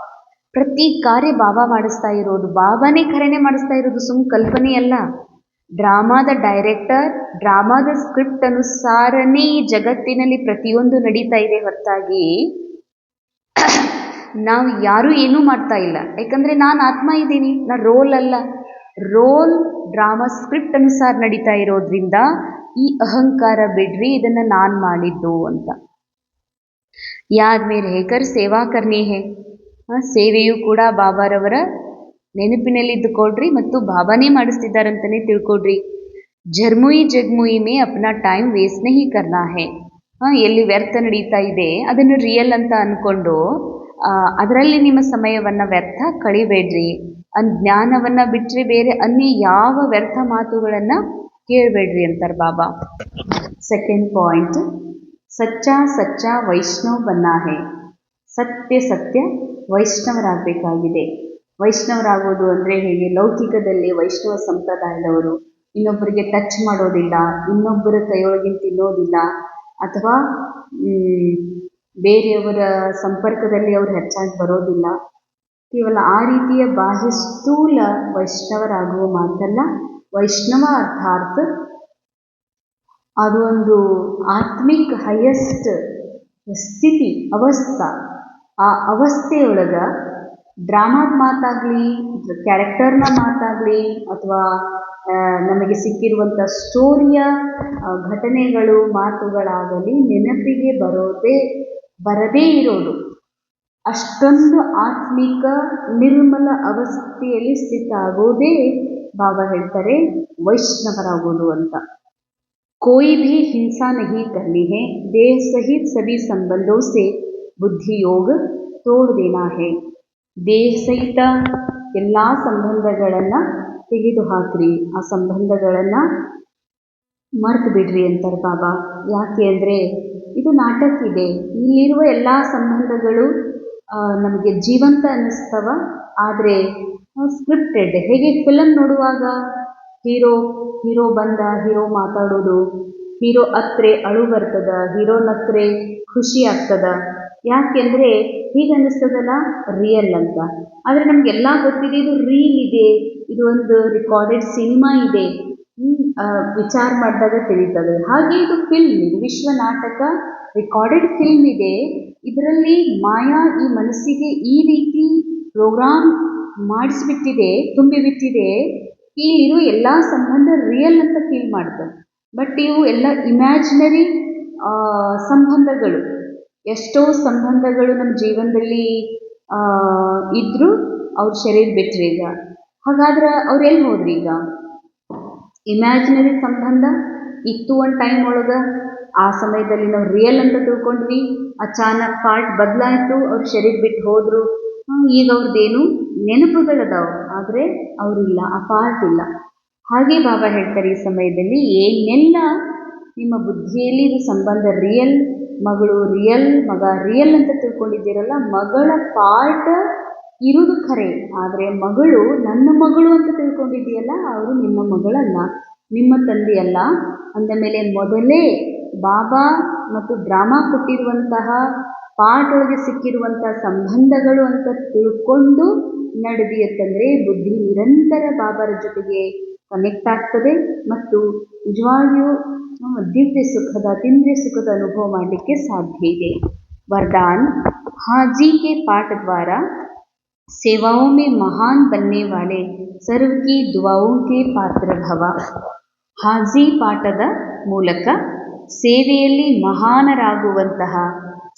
ಪ್ರತಿ ಕಾರ್ಯ ಬಾಬಾ ಮಾಡಿಸ್ತಾ ಇರೋದು, ಬಾಬಾನೇ ಕರೆನೆ ಮಾಡಿಸ್ತಾ ಇರೋದು ಸುಮ್ ಕಲ್ಪನೆ ಅಲ್ಲ. ಡ್ರಾಮಾದ ಡೈರೆಕ್ಟರ್, ಡ್ರಾಮಾದ ಸ್ಕ್ರಿಪ್ಟ್ ಅನುಸಾರನೇ ಈ ಜಗತ್ತಿನಲ್ಲಿ ಪ್ರತಿಯೊಂದು ನಡೀತಾ ಇದೆ ಹೊರತಾಗಿ. ನಾವು ಯಾರೂ ಏನೂ ಮಾಡ್ತಾ ಇಲ್ಲ. ಯಾಕಂದರೆ ನಾನು ಆತ್ಮ ಇದ್ದೀನಿ ನಾ ರೋಲ್ ಅಲ್ಲ. ರೋಲ್ ಡ್ರಾಮಾ ಸ್ಕ್ರಿಪ್ಟ್ ಅನುಸಾರ ನಡೀತಾ ಇರೋದ್ರಿಂದ ಈ ಅಹಂಕಾರ ಬಿಡ್ರಿ, ಇದನ್ನು ನಾನು ಮಾಡಿದ್ದು ಅಂತ. ಯಾದ ಮೇರೆ ಹೇಕರ್ ಸೇವಾ ಕರ್ನಿ ಹೇ. ಸೇವೆಯು ಕೂಡ ಬಾಬಾರವರ ನೆನಪಿನಲ್ಲಿದ್ದುಕೊಳ್ರಿ ಮತ್ತು ಬಾಬಾನೇ ಮಾಡಿಸ್ತಿದ್ದಾರಂತಲೇ ತಿಳ್ಕೊಡ್ರಿ ಜರ್ಮುಯಿ ಜಗ್ಮುಯಿ ಮೇ ಅಪ್ನ ಟೈಮ್ ವೇಸ್ಟ್ ಹೀ ಕರ್ನಾ ಹೇ. ಎಲ್ಲಿ ವ್ಯರ್ಥ ನಡೀತಾ ಇದೆ, ಅದನ್ನು ರಿಯಲ್ ಅಂತ ಅಂದ್ಕೊಂಡು ಅದರಲ್ಲಿ ನಿಮ್ಮ ಸಮಯವನ್ನು ವ್ಯರ್ಥ ಕಳಿಬೇಡ್ರಿ. ಅನ್ ಜ್ಞಾನವನ್ನು ಬಿಟ್ಟರೆ ಬೇರೆ ಅನ್ಯ ಯಾವ ವ್ಯರ್ಥ ಮಾತುಗಳನ್ನು ಕೇಳಬೇಡ್ರಿ ಅಂತಾರೆ ಬಾಬಾ. ಸೆಕೆಂಡ್ ಪಾಯಿಂಟ್ ಸಚ್ಚಾ ಸಚ್ಚಾ ವೈಷ್ಣವ್ ಬನ್ನಾಹೆ. ಸತ್ಯ ಸತ್ಯ ವೈಷ್ಣವರಾಗಬೇಕಾಗಿದೆ. ವೈಷ್ಣವರಾಗೋದು ಅಂದರೆ ಹೇಗೆ? ಲೌಕಿಕದಲ್ಲಿ ವೈಷ್ಣವ ಸಂಪ್ರದಾಯದವರು. ಇನ್ನೊಬ್ಬರಿಗೆ ಟಚ್ ಮಾಡೋದಿಲ್ಲ, ಇನ್ನೊಬ್ಬರ ಕೈಯೊಳಗಿನ ತಿನ್ನೋದಿಲ್ಲ, ಅಥವಾ ಬೇರೆಯವರ ಸಂಪರ್ಕದಲ್ಲಿ ಅವರು ಹೆಚ್ಚಾಗಿ ಬರೋದಿಲ್ಲ. ಕೇವಲ ಆ ರೀತಿಯ ಬಾಹ್ಯ ಸ್ಥೂಲ ವೈಷ್ಣವರಾಗುವ ಮಾತಲ್ಲ, ವೈಷ್ಣವ ಅರ್ಥಾತ್ ಅದು ಒಂದು ಆತ್ಮಿಕ್ ಹೈಯೆಸ್ಟ್ ಸ್ಥಿತಿ, ಅವಸ್ಥ. ಆ ಅವಸ್ಥೆಯೊಳಗೆ ಡ್ರಾಮಾದ ಮಾತಾಗಲಿ ಕ್ಯಾರೆಕ್ಟರ್ನ ಮಾತಾಗಲಿ, ಅಥವಾ ನಮಗೆ ಸಿಕ್ಕಿರುವಂಥ ಸ್ಟೋರಿಯ ಘಟನೆಗಳು, ಮಾತುಗಳಾಗಲಿ ನೆನಪಿಗೆ ಬರೋದೇ ಬರದೇ ಇರೋದು ಅಷ್ಟೊಂದು ಆತ್ಮಿಕ ನಿರ್ಮಲ ಅವಸ್ಥೆಯಲ್ಲಿ ಸ್ಥಿತ ಆಗೋದೇ ಬಾಬಾ ಹೇಳ್ತಾರೆ ವೈಷ್ಣವರಾಗೋದು ಅಂತ कोई भी हिंसा नहीं करनी है देह सहित सभी संबंधों से बुद्धि योग तोड़ देना है ದೇಹ ಸಹಿತ ಎಲ್ಲ ಸಂಬಂಧಗಳನ್ನು ತೆಗೆದುಹಾಕ್ರಿ ಆ ಸಂಬಂಧಗಳನ್ನು ಮರ್ತು ಬಿಡ್ರಿ ಅಂತಾರೆ ಬಾಬಾ ಯಾಕೆ ಅಂದರೆ ಇದು ನಾಟಕ ಇದೆ ಇಲ್ಲಿರುವ ಎಲ್ಲ ಸಂಬಂಧಗಳು ನಮಗೆ ಜೀವಂತ ಅನ್ನಿಸ್ತವ ಆದರೆ ಸ್ಕ್ರಿಪ್ಟೆಡ್ ಹೇಗೆ ಫಿಲಮ್ ನೋಡುವಾಗ? ಹೀರೋ ಹೀರೋ ಬಂದ, ಹೀರೋ ಮಾತಾಡೋದು. ಹೀರೋ ಅತ್ರೆ ಅಳು ಬರ್ತದ, ಹೀರೋ ನಕ್ರೆ ಖುಷಿ ಆಗ್ತದ. ಯಾಕೆಂದರೆ ಹೀಗೆ ಅನ್ನಿಸ್ತದಲ್ಲ ರಿಯಲ್ ಅಂತ. ಆದರೆ ನಮಗೆಲ್ಲ ಗೊತ್ತಿದೆ, ಇದು ರೀಲ್ ಇದೆ. ಇದು ಒಂದು ರಿಕಾರ್ಡೆಡ್ ಸಿನಿಮಾ ಇದೆ. ವಿಚಾರ ಮಾಡಿದಾಗ ತಿಳಿತದೆ. ಹಾಗೆ ಇದು ಫಿಲ್ಮ್ ಇದು ವಿಶ್ವ ನಾಟಕ ರೆಕಾರ್ಡೆಡ್ ಫಿಲ್ಮ್ ಇದೆ ಇದರಲ್ಲಿ ಮಾಯಾ ಈ ಮನಸ್ಸಿಗೆ ಈ ರೀತಿ ಪ್ರೋಗ್ರಾಮ್ ಮಾಡಿಸ್ಬಿಟ್ಟಿದೆ, ತುಂಬಿಬಿಟ್ಟಿದೆ. ಇಲ್ಲಿರೋ ಎಲ್ಲ ಸಂಬಂಧ ರಿಯಲ್ ಅಂತ ಫೀಲ್ ಮಾಡ್ತದೆ ಬಟ್ ಇವು ಎಲ್ಲ ಇಮ್ಯಾಜಿನರಿ ಸಂಬಂಧಗಳು. ಎಷ್ಟೋ ಸಂಬಂಧಗಳು ನಮ್ಮ ಜೀವನದಲ್ಲಿ ಇದ್ದರೂ ಅವ್ರ ಶರೀರ ಬಿಟ್ಟರೆ ಈಗ. ಹಾಗಾದ್ರೆ ಅವ್ರು ಎಲ್ಲಿ ಹೋದ್ರಿ ಈಗ ಇಮ್ಯಾಜಿನರಿ ಸಂಬಂಧ ಇತ್ತು ಒಂದು ಟೈಮ್ ಒಳಗೆ. ಆ ಸಮಯದಲ್ಲಿ ನಾವು ರಿಯಲ್ ಅಂತ ತಿಳ್ಕೊಂಡ್ವಿ. ಅಚಾನಕ್ ಪಾರ್ಟ್ ಬದಲಾಯಿತು. ಅವ್ರ ಶರೀರ ಬಿಟ್ಟು ಹೋದರು. ಈಗ ಅವ್ರದ್ದೇನು ನೆನಪುಗಳದಾವ. ಆದರೆ ಅವರಿಲ್ಲ, ಆ ಪಾರ್ಟ್ ಇಲ್ಲ. ಹಾಗೆ ಬಾಬಾ ಹೇಳ್ತಾರೆ ಈ ಸಮಯದಲ್ಲಿ, ಏನೆಲ್ಲ ನಿಮ್ಮ ಬುದ್ಧಿಯಲ್ಲಿ ಇದು ಸಂಬಂಧ ರಿಯಲ್ ಮಗಳು ರಿಯಲ್ ಮಗ ರಿಯಲ್ ಅಂತ ತಿಳ್ಕೊಂಡಿದ್ದೀರಲ್ಲ, ಮಗಳ ಪಾರ್ಟ್ ಇರುವುದು ಖರೆ, ಆದರೆ ಮಗಳು ನನ್ನ ಮಗಳು ಅಂತ ತಿಳ್ಕೊಂಡಿದ್ದೀಯಲ್ಲ, ಅವರು ನಿಮ್ಮ ಮಗಳಲ್ಲ, ನಿಮ್ಮ ತಂದೆಯಲ್ಲ. ಅಂದ ಮೇಲೆ ಮೊದಲೇ ಬಾಬಾ ಮತ್ತು ಡ್ರಾಮಾ ಕೊಟ್ಟಿರುವಂತಹ ಪಾಠೊಳಗೆ ಸಿಕ್ಕಿರುವಂತಹ ಸಿಕ್ಕಿರುವಂಥ ಸಂಬಂಧಗಳು ಅಂತ ತಿಳ್ಕೊಂಡು ನಡೆದಿಯತ್ತಂದರೆ ಬುದ್ಧಿ ನಿರಂತರ ಬಾಬಾರ ಜೊತೆಗೆ ಕನೆಕ್ಟ್ ಆಗ್ತದೆ ಮತ್ತು ನಿಜವಾಗಿಯೂ ದಿವ್ಯ ಸುಖದ ತಿಂದ್ರೆ ಸುಖದ ಅನುಭವ ಮಾಡಲಿಕ್ಕೆ ಸಾಧ್ಯ ಇದೆ. ವರದಾನ್ ಹಾಜಿ ಕೆ ಪಾಠ ದ್ವಾರ सेवाओं में महान बनने वाले सर्व की दुआओं के पात्र भव ಹಾಜಿ ಪಾಠದ ಮೂಲಕ ಸೇವೆಯಲ್ಲಿ ಮಹಾನರಾಗುವಂತಹ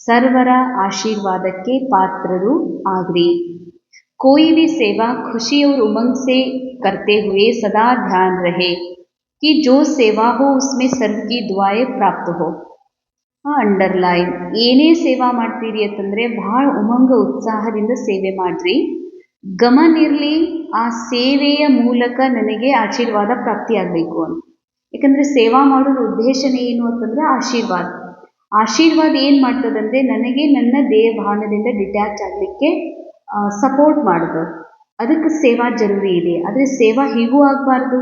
ಸರ್ವರ ಆಶೀರ್ವಾದಕ್ಕೆ ಪಾತ್ರರು ಆಗ್ರಿ कोई भी सेवा खुशी और उमंग से करते हुए सदा ध्यान रहे कि जो सेवा हो उसमें सर्व की दुआएं प्राप्त हो ಅಂಡರ್ಲೈನ್. ಏನೇ ಸೇವಾ ಮಾಡ್ತೀರಿ ಅಂತಂದರೆ ಭಾಳ ಉಮಂಗ ಉತ್ಸಾಹದಿಂದ ಸೇವೆ ಮಾಡಿರಿ. ಗಮನ ಇರಲಿ, ಆ ಸೇವೆಯ ಮೂಲಕ ನನಗೆ ಆಶೀರ್ವಾದ ಪ್ರಾಪ್ತಿಯಾಗಬೇಕು ಅಂತ. ಯಾಕಂದರೆ ಸೇವಾ ಮಾಡೋದ್ರ ಉದ್ದೇಶನೇ ಏನು ಅಂತಂದರೆ ಆಶೀರ್ವಾದ. ಆಶೀರ್ವಾದ ಏನು ಮಾಡ್ತದಂದರೆ ನನಗೆ ನನ್ನ ದೇಹ ಭಾವನದಿಂದ ಡಿಟ್ಯಾಚ್ ಆಗಲಿಕ್ಕೆ ಸಪೋರ್ಟ್ ಮಾಡೋದು. ಅದಕ್ಕೆ ಸೇವಾ ಜರೂರಿ ಇದೆ. ಆದರೆ ಸೇವಾ ಹೀಗೂ ಆಗಬಾರ್ದು.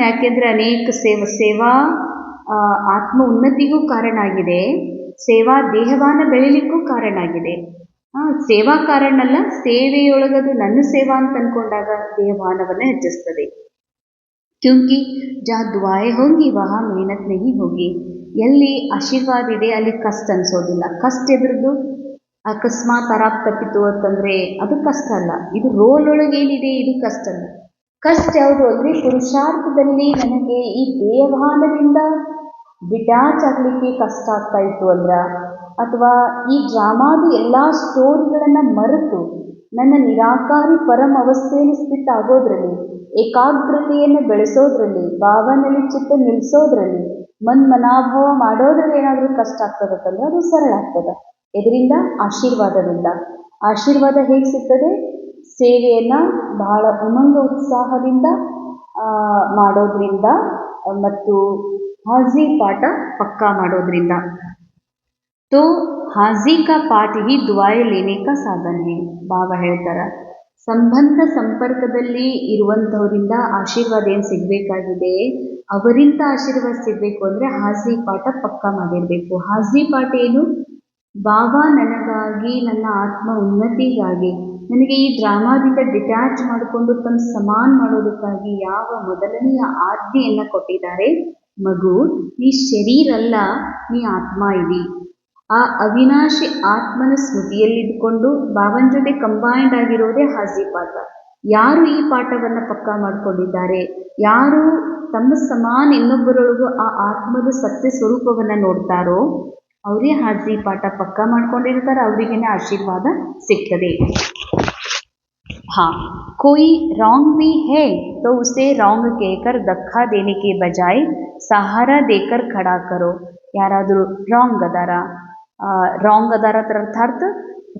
ಯಾಕೆಂದರೆ ಅನೇಕ ಸೇವಾ ಸೇವಾ ಆತ್ಮ ಉನ್ನತಿಗೂ ಕಾರಣ ಆಗಿದೆ ಸೇವಾ ದೇಹವಾನ ಬೆಳಿಲಿಕ್ಕೂ ಕಾರಣ ಆಗಿದೆ ಸೇವಾ ಕಾರಣ ಅಲ್ಲ ಸೇವೆಯೊಳಗದು ನನ್ನ ಸೇವಾ ಅಂತ ಅನ್ಕೊಂಡಾಗ ದೇಹವಾನವನ್ನು ಹೆಚ್ಚಿಸ್ತದೆ. ಕ್ಯೂಂಕಿ ಜಾ ದ್ವಾಯ ಹೋಗಿ, ವಹ ಮೆಹನತ್ ನಹಿ ಹೋಗಿ. ಎಲ್ಲಿ ಆಶೀರ್ವಾದ ಇದೆ, ಅಲ್ಲಿ ಕಷ್ಟ ಅನ್ಸೋದಿಲ್ಲ. ಕಷ್ಟ ಎದ್ರದ್ದು ಅಕಸ್ಮಾತ್ ಅರಾಪ್ ತಪ್ಪಿತು ಅಂತಂದರೆ ಅದು ಕಷ್ಟ ಅಲ್ಲ. ಇದು ರೋಲ್ ಒಳಗೇನಿದೆ ಇದು ಕಷ್ಟ ಅಲ್ಲ. ಕಷ್ಟ ಯಾವುದು ಅಂದರೆ ಪುರುಷಾರ್ಥದಲ್ಲಿ ನನಗೆ ಈ ದೇಹಭಾನದಿಂದ ಡಿಟ್ಯಾಚ್ ಆಗಲಿಕ್ಕೆ ಕಷ್ಟ ಆಗ್ತಾ ಇತ್ತು ಅಂದ್ರ? ಅಥವಾ ಈ ಡ್ರಾಮಾದ ಎಲ್ಲ ಸ್ಟೋರಿಗಳನ್ನು ಮರೆತು ನನ್ನ ನಿರಾಕಾರಿ ಪರಮ ಅವಸ್ಥೆಯಲ್ಲಿ ಸ್ಥಿತ ಆಗೋದ್ರಲ್ಲಿ, ಏಕಾಗ್ರತೆಯನ್ನು ಬೆಳೆಸೋದ್ರಲ್ಲಿ, ಭಾವನೆಯಲ್ಲಿ ಚಿತ್ತ ನಿಲ್ಲಿಸೋದ್ರಲ್ಲಿ ಮನ್ ಮನಾಭಾವ ಮಾಡೋದ್ರಲ್ಲಿ ಏನಾದರೂ ಕಷ್ಟ ಆಗ್ತದತ್ತಂದ್ರೆ ಅದು ಸರಳ ಆಗ್ತದೆ. ಇದರಿಂದ ಆಶೀರ್ವಾದದಿಂದ ಆಶೀರ್ವಾದ ಹೇಗೆ ಸಿಗ್ತದೆ? ಸೇವೆಯನ್ನು ಬಹಳ ಉಮಂಗ ಉತ್ಸಾಹದಿಂದ ಮಾಡೋದ್ರಿಂದ ಮತ್ತು ಹಾಜಿ ಪಾಠ ಪಕ್ಕಾ ಮಾಡೋದ್ರಿಂದ. ತೋ ಹಾಜಿ ಕಾ ಪಾಠ ಹಿ ದುವಾಯೆ ಲೇನೆ ಕಾ ಸಾಧನ ಹೇ ಬಾಬಾ ಹೇಳ್ತಾರೆ. ಸಂಬಂಧ ಸಂಪರ್ಕದಲ್ಲಿ ಇರುವಂಥವರಿಂದ ಆಶೀರ್ವಾದ ಏನು ಸಿಗಬೇಕಾಗಿದೆ? ಅವರಿಂದ ಆಶೀರ್ವಾದ ಸಿಗಬೇಕು ಅಂದರೆ ಹಾಜಿ ಪಾಠ ಪಕ್ಕಾ ಮಾಡಿರಬೇಕು. ಹಾಜಿ ಪಾಠ ಏನು? ಬಾಬಾ, ನನಗಾಗಿ ನನ್ನ ಆತ್ಮ ಉನ್ನತಿಗಾಗಿ. ನನಗೆ ಈ ಡ್ರಾಮಾದಿಂದ ಡಿಟ್ಯಾಚ್ ಮಾಡಿಕೊಂಡು ತಮ್ಮ ಸಮಾನ ಮಾಡೋದಕ್ಕಾಗಿ ಯಾವ ಮೊದಲನೆಯ ಆಜ್ಞೆಯನ್ನು ಕೊಟ್ಟಿದ್ದಾರೆ? ಮಗು, ನೀ ಶರೀರಲ್ಲ, ನೀ ಆತ್ಮ ಇದಿ. ಆ ಅವಿನಾಶಿ ಆತ್ಮನ ಸ್ಮೃತಿಯಲ್ಲಿದ್ದುಕೊಂಡು ಬಾಬನ ಜೊತೆ ಕಂಬೈಂಡ್ ಆಗಿರೋದೇ ಹಾಸಿ ಪಾಠ. ಯಾರು ಈ ಪಾಠವನ್ನು ಪಕ್ಕಾ ಮಾಡಿಕೊಂಡಿದ್ದಾರೆ? ಯಾರು ತಮ್ಮ ಸಮಾನ ಇನ್ನೊಬ್ಬರೊಳಗೂ ಆ ಆತ್ಮದ ಸತ್ಯ ಸ್ವರೂಪವನ್ನು ನೋಡ್ತಾರೋ? ಅವರೇ ಹಾಜಿ ಪಾಠ ಪಕ್ಕಾ ಮಾಡ್ಕೊಂಡಿರ್ತಾರೆ ಅವರಿಗೇನೆ ಆಶೀರ್ವಾದ ಸಿಗ್ತದೆ हाँ कोई रॉन्ग भी है तो उसे रॉन्ग कहकर धक्का देने के बजाय सहारा देकर खड़ा करो ಯಾರಾದರೂ ರಾಂಗ್ ಅದಾರ ರಾಂಗ್ ಅದಾರ ಅದರ ಅರ್ಥಾತ್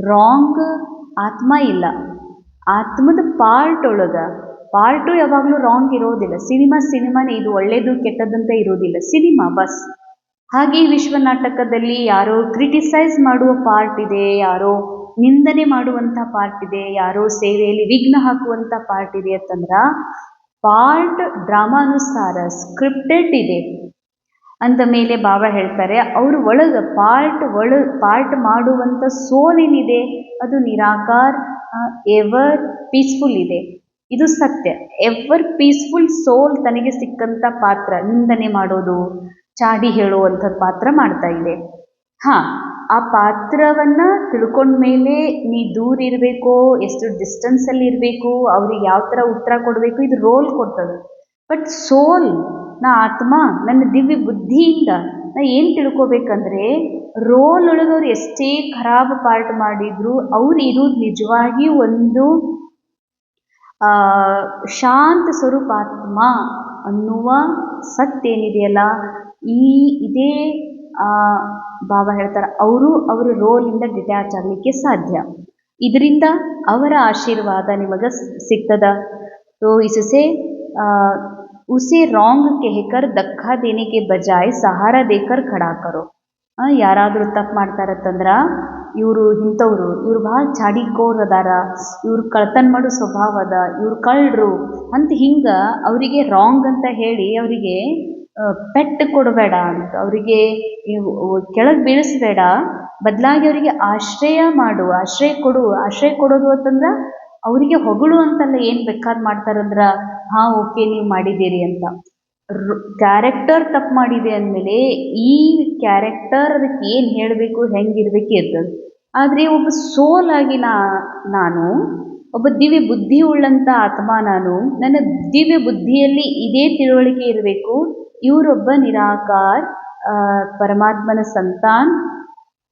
ರಾಂಗ್ ಆತ್ಮ ಇಲ್ಲ ಆತ್ಮದ ಪಾರ್ಟ್ ಒಳಗೆ ಪಾರ್ಟು ಯಾವಾಗಲೂ ರಾಂಗ್ ಇರೋದಿಲ್ಲ ಸಿನಿಮಾ ಸಿನಿಮಾನೇ ಇದು ಒಳ್ಳೆಯದು ಕೆಟ್ಟದಂತ ಇರೋದಿಲ್ಲ ಸಿನಿಮಾ ಬಸ್ ಹಾಗೆ ವಿಶ್ವ ನಾಟಕದಲ್ಲಿ ಯಾರೋ ಕ್ರಿಟಿಸೈಸ್ ಮಾಡುವ ಪಾರ್ಟ್ ಇದೆ, ಯಾರೋ ನಿಂದನೆ ಮಾಡುವಂಥ ಪಾರ್ಟ್ ಇದೆ, ಯಾರೋ ಸೇವೆಯಲ್ಲಿ ವಿಘ್ನ ಹಾಕುವಂಥ ಪಾರ್ಟ್ ಇದೆ ಅಂತಂದ್ರೆ ಪಾರ್ಟ್ ಡ್ರಾಮಾನುಸಾರ ಸ್ಕ್ರಿಪ್ಟೆಡ್ ಇದೆ. ಅಂದ ಮೇಲೆ ಬಾಬಾ ಹೇಳ್ತಾರೆ, ಅವ್ರ ಒಳಗೆ ಪಾರ್ಟ್ ಒಳ, ಪಾರ್ಟ್ ಮಾಡುವಂಥ ಸೋಲ್ ಏನಿದೆ ಅದು ನಿರಾಕಾರ ಎವರ್ ಪೀಸ್ಫುಲ್ ಇದೆ. ಇದು ಸತ್ಯ. ಎವರ್ ಪೀಸ್ಫುಲ್ ಸೋಲ್ ತನಗೆ ಸಿಕ್ಕಂಥ ಪಾತ್ರ, ನಿಂದನೆ ಮಾಡೋದು ಚಾಡಿ ಹೇಳುವಂಥ ಪಾತ್ರ ಮಾಡ್ತಾ ಇದೆ ಹಾ, ಆ ಪಾತ್ರವನ್ನು ತಿಳ್ಕೊಂಡ್ಮೇಲೆ ನೀ ದೂರ ಇರಬೇಕು, ಎಷ್ಟು ಡಿಸ್ಟೆನ್ಸಲ್ಲಿ ಇರಬೇಕು, ಅವ್ರಿಗೆ ಯಾವ ಥರ ಉತ್ತರ ಕೊಡಬೇಕು, ಇದು ರೋಲ್ ಕೊಡ್ತದೆ. ಬಟ್ ಸೋಲ್ ನಾ ಆತ್ಮ, ನನ್ನ ದಿವ್ಯ ಬುದ್ಧಿಯಿಂದ ನಾ ಏನು ತಿಳ್ಕೊಬೇಕಂದ್ರೆ ರೋಲ್ ಒಳಗವ್ರು ಎಷ್ಟೇ ಖರಾಬ್ ಪಾರ್ಟ್ ಮಾಡಿದ್ರು, ಅವ್ರು ಇರೋದು ನಿಜವಾಗಿ ಒಂದು ಶಾಂತ ಸ್ವರೂಪ ಆತ್ಮ ಅನ್ನುವ ಸತ್ಯ ಏನಿದೆಯಲ್ಲ ಈ ಇದೇ ಬಾಬಾ ಹೇಳ್ತಾರೆ ಅವರು ಅವರ ರೋಲಿಂದ ಡಿಟ್ಯಾಚ್ ಆಗಲಿಕ್ಕೆ ಸಾಧ್ಯ ಇದರಿಂದ ಅವರ ಆಶೀರ್ವಾದ ನಿಮಗೆ ಸಿಗ್ತದ ಸೊ ಇಸಸೆ उसे रॉन्ग कहकर धक्का देने के बजाय सहारा देकर खड़ा करो ಆ, ಯಾರಾದರೂ ತಪ್ಪು ಮಾಡ್ತಾರತ್ತಂದ್ರ ಇವರು ಇಂಥವ್ರು ಇವ್ರು ಭಾಳ ಚಾಡಿಕೋರ್ ಅದಾರ ಇವ್ರು ಕಳ್ತನ ಮಾಡೋ ಸ್ವಭಾವ ಅದ ಇವ್ರು ಕಳ್ಳರು ಅಂತ ಹಿಂಗೆ ಅವರಿಗೆ ರಾಂಗ್ ಅಂತ ಹೇಳಿ ಅವರಿಗೆ ಪೆಟ್ಟು ಕೊಡಬೇಡ ಅಂತ. ಅವರಿಗೆ ಕೆಳಗೆ ಬೀಳಿಸ್ಬೇಡ. ಬದಲಾಗಿ ಅವರಿಗೆ ಆಶ್ರಯ ಮಾಡು, ಆಶ್ರಯ ಕೊಡು, ಆಶ್ರಯ ಕೊಡೋದು ಅಂತಂದ್ರೆ ಅವರಿಗೆ ಹೊಗಳು ಅಂತಲ್ಲ ಏನು ಬೇಕಾದ್ ಮಾಡ್ತಾರಂದ್ರೆ ಹಾಂ, ಓಕೆ, ನೀವು ಮಾಡಿದ್ದೀರಿ ಅಂತ. ಕ್ಯಾರೆಕ್ಟರ್ ತಪ್ಪು ಮಾಡಿದೆ ಅಂದಮೇಲೆ ಈ ಕ್ಯಾರೆಕ್ಟರ್ ಅದಕ್ಕೆ ಏನು ಹೇಳಬೇಕು ಹೆಂಗಿರ್ಬೇಕು ಇರ್ತದೆ. ಆದರೆ ಒಬ್ಬ ಸೋಲಾಗಿ ನಾ, ನಾನು, ಒಬ್ಬ ದಿವ್ಯ ಬುದ್ಧಿ ಉಳ್ಳಂಥ ಆತ್ಮ ನಾನು, ನನ್ನ ದಿವ್ಯ ಬುದ್ಧಿಯಲ್ಲಿ ಇದೇ ತಿಳುವಳಿಕೆ ಇರಬೇಕು. ಇವರೊಬ್ಬ ನಿರಾಕಾರ್ ಪರಮಾತ್ಮನ ಸಂತಾನ್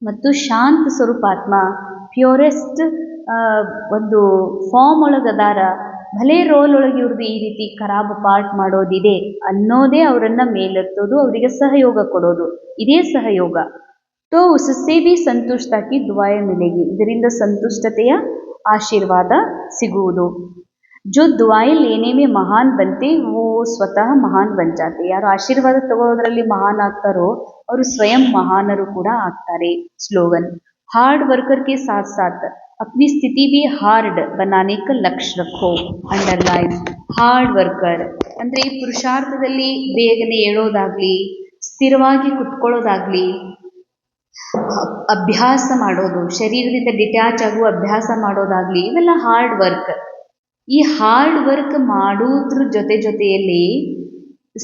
ಮತ್ತು ಶಾಂತ ಸ್ವರೂಪಾತ್ಮ ಪ್ಯೂರೆಸ್ಟ್ ಒಂದು ಫಾರ್ಮ್ ಒಳಗದಾರ ಅದಾರ. ಭಲೇ ರೋಲ್ ಒಳಗೆ ಇವ್ರದ್ದು ಈ ರೀತಿ ಖರಾಬ್ ಪಾರ್ಟ್ ಮಾಡೋದಿದೆ ಅನ್ನೋದೇ ಅವರನ್ನು ಮೇಲೆತ್ತೋದು, ಅವರಿಗೆ ಸಹಯೋಗ ಕೊಡೋದು. ಇದೇ ಸಹಯೋಗ. ತೋ ಬಿ ಸಂತುಷ್ಟಾಕಿ ದುವಾಯ ಮಿಲೆಗಿ. ಇದರಿಂದ ಸಂತುಷ್ಟತೆಯ ಆಶೀರ್ವಾದ ಸಿಗುವುದು. जो दुआएं लेने में महान बनते वो ಸ್ವತಃ ಮಹಾನ್ ಬನ್ ಜಾತೆ ಯಾರು ಆಶೀರ್ವಾದ ತಗೊಳ್ಳೋದ್ರಲ್ಲಿ ಮಹಾನ್ ಆಗ್ತಾರೋ ಅವರು ಸ್ವಯಂ ಮಹಾನರು ಕೂಡ ಆಗ್ತಾರೆ ಸ್ಲೋಗನ್ ಹಾರ್ಡ್ ವರ್ಕರ್ के साथ साथ अपनी स्थिति भी हार्ड बनाने का लक्ष्य रखो ಅಂಡರ್ಲೈನ್ ಹಾರ್ಡ್ ವರ್ಕರ್ ಅಂದರೆ ಈ ಪುರುಷಾರ್ಥದಲ್ಲಿ ಬೇಗನೆ ಏಳೋದಾಗ್ಲಿ ಸ್ಥಿರವಾಗಿ ಕುತ್ಕೊಳ್ಳೋದಾಗ್ಲಿ ಅ- ಅಭ್ಯಾಸ ಮಾಡೋದು ಶರೀರದಿಂದ ಡಿಟ್ಯಾಚ್ ಆಗುವ ಅಭ್ಯಾಸ ಮಾಡೋದಾಗ್ಲಿ ಇವೆಲ್ಲ ಹಾರ್ಡ್ ವರ್ಕ್ ಈ ಹಾರ್ಡ್ ವರ್ಕ್ ಮಾಡೋದ್ರ ಜೊತೆ ಜೊತೆಯಲ್ಲಿ